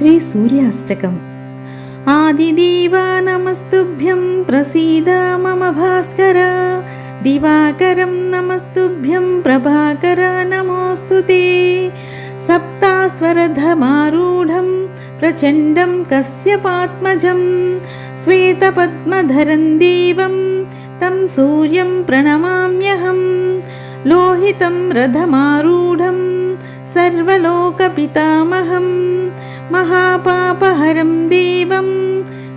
శ్రీ సూర్యాష్టకం. ఆదిదేవా నమస్తుభ్యం ప్రసీద మమ భాస్కర. దివాకరం నమస్తుభ్యం ప్రభాకర నమోస్తు సప్తాస్వరధమారూఢం ప్రచండం కశ్యపాత్మజం. శ్వేతపద్మధరం దేవం తం సూర్యం ప్రణమామ్యహం. లోహితం రథమారూఢం సర్వలోకపితామహం. महापापहरं देवं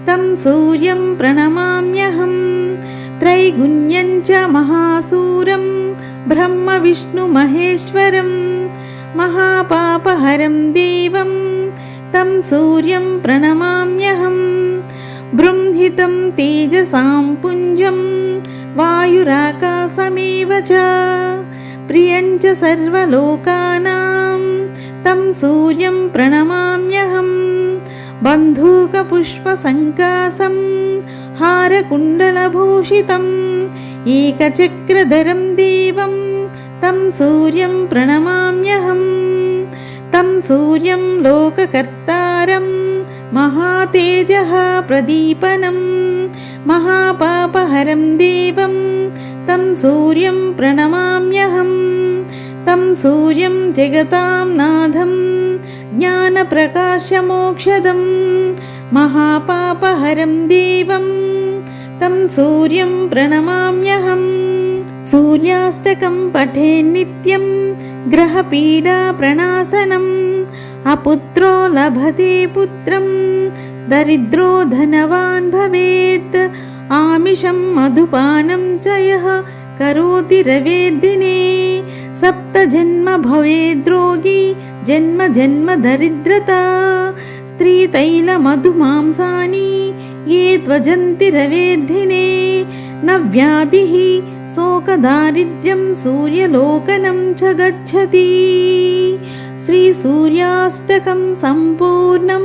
तं सूर्यं प्रणमाम्यहं त्रैगुण्यं च महासूरं ब्रह्मविष्णुमहेश्वरं महापापहरं देवं तं सूर्यं प्रणमाम्यहं बृंहितं तेजसां पुञ्जं वायुराकाशमेव च प्रियं च सर्वलोकानां तं सूर्यं प्रणमाम्यहं बन्धूकपुष्पसङ्कासं हारकुण्डलभूषितम् एकचक्रधरं देवं तं सूर्यं प्रणमाम्यहं तं सूर्यं लोककर्तारं महातेजः प्रदीपनं महापापहरं देवं तं सूर्यं प्रणमाम्यहम् तं सूर्यं जगतां नाथं ज्ञानप्रकाशमोक्षदं महापापहरं देवं तं सूर्यं प्रणमाम्यहम् पठे नित्यं ग्रहपीडाप्रणाशनम् अपुत्रो लभते पुत्रं दरिद्रो धनवान् भवेत् आमिषं मधुपानं च यः करोति रवेद्दिने सप्तजन्म भवेद्रोगी జన్మ జన్మ దరిద్రత. స్త్రీతైల మధుమాంసాని ఏ త్వజంతి రవేర్ధినే. నవ్యాధి శోకదారిద్ర్యం సూర్యలోకనం చ గచ్చతి. శ్రీసూర్యాష్టకం సంపూర్ణం